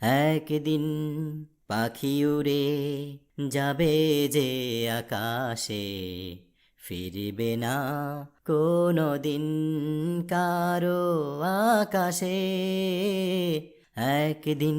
একদিন পাখি উড়ে যাবে যে আকাশে, ফিরবে না কোনো দিন কারও আকাশে। একদিন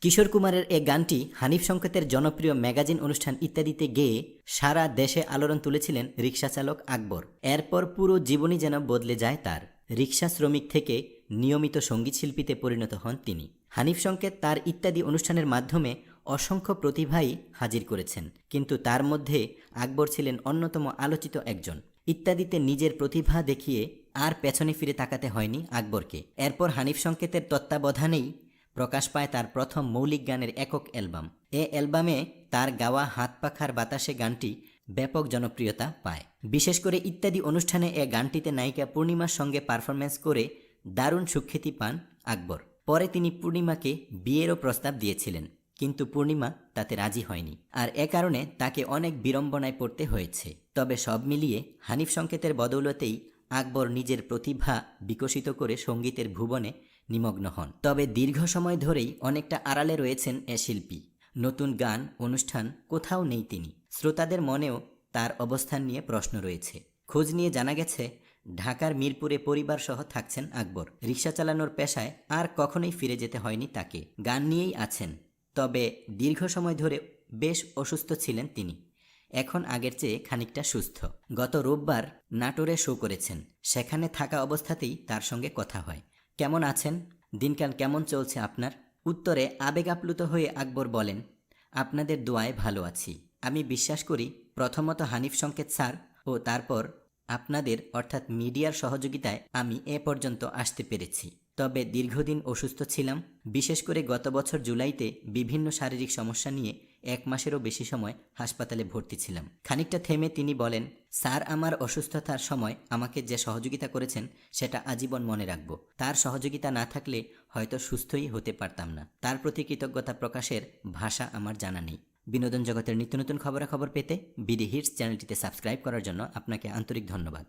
কিশোর কুমারের এ গানটি হানিফ সংকেতের জনপ্রিয় ম্যাগাজিন অনুষ্ঠান ইত্যাদিতে গেয়ে সারা দেশে আলোড়ন তুলেছিলেন রিক্সা চালক আকবর। এরপর পুরো জীবনই যেন বদলে যায় তার। রিক্সা শ্রমিক থেকে নিয়মিত সংগীত শিল্পীতে পরিণত হন তিনি। হানিফ সংকেত তার ইত্যাদি অনুষ্ঠানের মাধ্যমে অসংখ্য প্রতিভাই হাজির করেছেন। কিন্তু তার মধ্যে আকবর ছিলেন অন্যতম আলোচিত একজন। ইত্যাদিতে নিজের প্রতিভা দেখিয়ে আর পেছনে ফিরে তাকাতে হয়নি আকবরকে। এরপর হানিফ সংকেতের তত্ত্বাবধানেই প্রকাশ পায় তার প্রথম মৌলিক গানের একক অ্যালবাম। এ অ্যালবামে তার গাওয়া হাত পাখার বাতাসে গানটি ব্যাপক জনপ্রিয়তা পায়। বিশেষ করে ইত্যাদি অনুষ্ঠানে এ গানটিতে নায়িকা পূর্ণিমার সঙ্গে পারফরমেন্স করে দারুণ সুখ্যাতি পান আকবর। পরে তিনি পূর্ণিমাকে বিয়েরও প্রস্তাব দিয়েছিলেন, কিন্তু পূর্ণিমা তাতে রাজি হয়নি। আর এ কারণে তাকে অনেক বিড়ম্বনায় পড়তে হয়েছে। তবে সব মিলিয়ে হানিফ সংকেতের বদৌলতেই আকবর নিজের প্রতিভা বিকশিত করে সঙ্গীতের ভুবনে নিমগ্ন হন। তবে দীর্ঘ সময় ধরেই অনেকটা আড়ালে রয়েছেন এ শিল্পী। নতুন গান, অনুষ্ঠান, কোথাও নেই তিনি। শ্রোতাদের মনেও তার অবস্থান নিয়ে প্রশ্ন রয়েছে। খোঁজ নিয়ে জানা গেছে ঢাকার মিরপুরে পরিবার সহ থাকছেন আকবর। রিক্সা চালানোর পেশায় আর কখনোই ফিরে যেতে হয়নি তাকে। গান নিয়েই আছেন, তবে দীর্ঘ সময় ধরে বেশ অসুস্থ ছিলেন তিনি। এখন আগের চেয়ে খানিকটা সুস্থ। গত রোববার নাটোরে শো করেছেন। সেখানে থাকা অবস্থাতেই তার সঙ্গে কথা হয়। কেমন আছেন? দিনকাল কেমন চলছে আপনার? উত্তরে আবেগ আপ্লুত হয়ে আকবর বলেন, আপনাদের দোয়ায় ভালো আছি। আমি বিশ্বাস করি প্রথমত হানিফ সংকেত স্যার ও তারপর আপনাদের, অর্থাৎ মিডিয়ার সহযোগিতায় আমি এ পর্যন্ত আসতে পেরেছি। তবে দীর্ঘদিন অসুস্থ ছিলাম। বিশেষ করে গত বছর জুলাইতে বিভিন্ন শারীরিক সমস্যা নিয়ে এক মাসেরও বেশি সময় হাসপাতালে ভর্তি ছিলাম। খানিকটা থেমে তিনি বলেন, স্যার, আমার অসুস্থতার সময় আমাকে যে সহযোগিতা করেছেন, সেটা আজীবন মনে রাখব। তার সহযোগিতা না থাকলে হয়তো সুস্থই হতে পারতাম না। তার প্রতি কৃতজ্ঞতা প্রকাশের ভাষা আমার জানা নেই। বিনোদন জগতের নিত্য নতুন খবরাখবর পেতে বিডি হিটস চ্যানেলটিতে সাবস্ক্রাইব করার জন্য আপনাকে আন্তরিক ধন্যবাদ।